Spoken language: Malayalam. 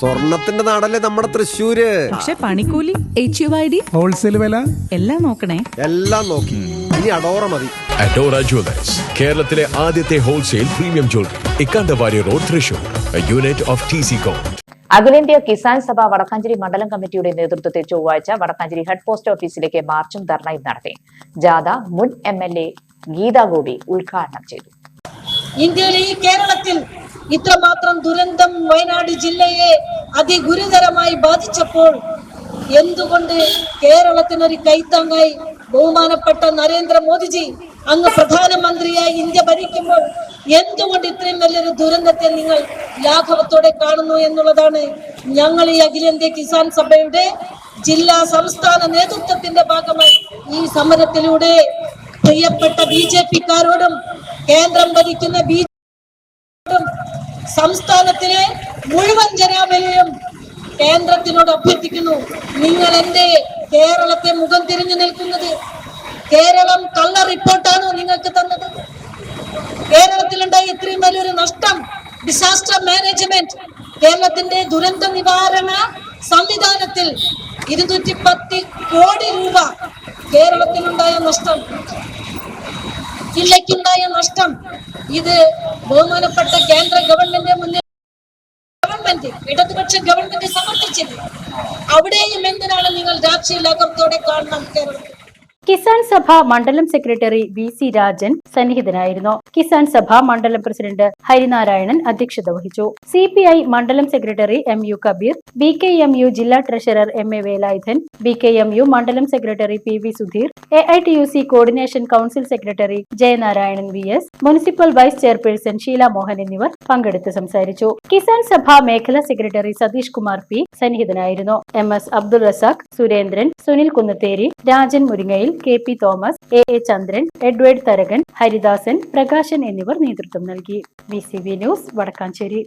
സ്വർണത്തിന്റെ നാടല്ലേ നമ്മുടെ തൃശ്ശൂര്? പക്ഷെ പണിക്കൂലി H U I D wholesale വില? എല്ലാം നോക്കണേ. എല്ലാം നോക്കി. ഇനി അഡോറ മതി. അഡോറ ജുവലേഴ്സ് കേരളത്തിലെ ആദ്യത്തെ wholesale premium jewellery Ikkandavari road Thrissur. Unit of T C com അഖിലേന്ത്യാ കിസാൻ സഭ വടക്കാഞ്ചേരി മണ്ഡലം കമ്മിറ്റിയുടെ നേതൃത്വത്തിൽ ചൊവ്വാഴ്ച വടക്കാഞ്ചേരി ഹെഡ് പോസ്റ്റ് ഓഫീസിലേക്ക് മാർച്ചും ധർണയും നടത്തി. ജാഥ മുൻ M L A Geetha Gopi ഉദ്ഘാടനം ചെയ്തു. ഇന്ത്യയിലെ ഈ കേരളത്തിൽ ഇത്രമാത്രം ദുരന്തം വയനാട് ജില്ലയെ അതിഗുരുതരമായി ബാധിച്ചപ്പോൾ എന്തുകൊണ്ട് കേരളത്തിനൊരു കൈത്താങ്ങായി ബഹുമാനപ്പെട്ട നരേന്ദ്രമോദിജി അങ്ങ് പ്രധാനമന്ത്രിയായി ഇന്ത്യ ഭരിക്കുമ്പോൾ എന്തുകൊണ്ട് ഇത്രയും വലിയൊരു ദുരന്തത്തെ നിങ്ങൾ ലാഘവത്തോടെ കാണുന്നു എന്നുള്ളതാണ് ഞങ്ങൾ ഈ അഖിലേന്ത്യ കിസാൻ സഭയുടെ ജില്ലാ സംസ്ഥാന നേതൃത്വത്തിന്റെ ഭാഗമായി ഈ സമരത്തിലൂടെ പ്രിയപ്പെട്ട ബി കേന്ദ്രം ഭരിക്കുന്ന ബി സംസ്ഥാനത്തിലെ മുഴുവൻ ജനാബലിയും കേന്ദ്രത്തിനോട് അഭ്യർത്ഥിക്കുന്നു. നിങ്ങൾ എന്റെ കേരളത്തെ മുഖം തിരിഞ്ഞു നിൽക്കുന്നത് കേരളം കള്ള റിപ്പോർട്ടാണോ നിങ്ങൾക്ക് തന്നത്? കേരളത്തിലുണ്ടായ ഇത്രയും വലിയൊരു നഷ്ടം ഡിസാസ്റ്റർ മാനേജ്മെന്റ് കേരളത്തിന്റെ ദുരന്ത നിവാരണ സംവിധാനത്തിൽ ഇരുന്നൂറ്റി പത്ത് കോടി രൂപ കേരളത്തിലുണ്ടായ നഷ്ടം. ജില്ലയ്ക്കുണ്ടായ നഷ്ടം. ഇത് ബഹുമാനപ്പെട്ട കേന്ദ്ര ഗവൺമെന്റ് മുന്നിൽ ഗവൺമെന്റ് ഇടതുപക്ഷ ഗവൺമെന്റ് സമർത്ഥിച്ചത് അവിടെയും എന്തിനാണ് നിങ്ങൾ രാഷ്ട്രീയ ലോകത്തോടെ കാണണം കേരളത്തിൽ കിസാൻ സഭ മണ്ഡലം സെക്രട്ടറി വി സി രാജൻ സന്നിഹിതനായിരുന്നു. കിസാൻ സഭ മണ്ഡലം പ്രസിഡന്റ് ഹരിനാരായണൻ അധ്യക്ഷത വഹിച്ചു. സി പി ഐ മണ്ഡലം secretary M U Kabeer B K M U ജില്ലാ treasurer M A Velayudhan B K M U മണ്ഡലം secretary P V Sudheer A I T U C coordination council secretary Jayanarayanan V S municipal vice chairperson Sheela Mohan എന്നിവർ പങ്കെടുത്ത് സംസാരിച്ചു. കിസാൻ സഭ മേഖലാ secretary Satheesh Kumar P സന്നിഹിതനായിരുന്നു. M S Abdul Razak Surendran Sunil Kunnathery Rajan Muringayil K P Thomas A A Chandran Edward Tharakan Haridasan Prakashan എന്നിവർ നേതൃത്വം നൽകി. B news Vadakkanchery.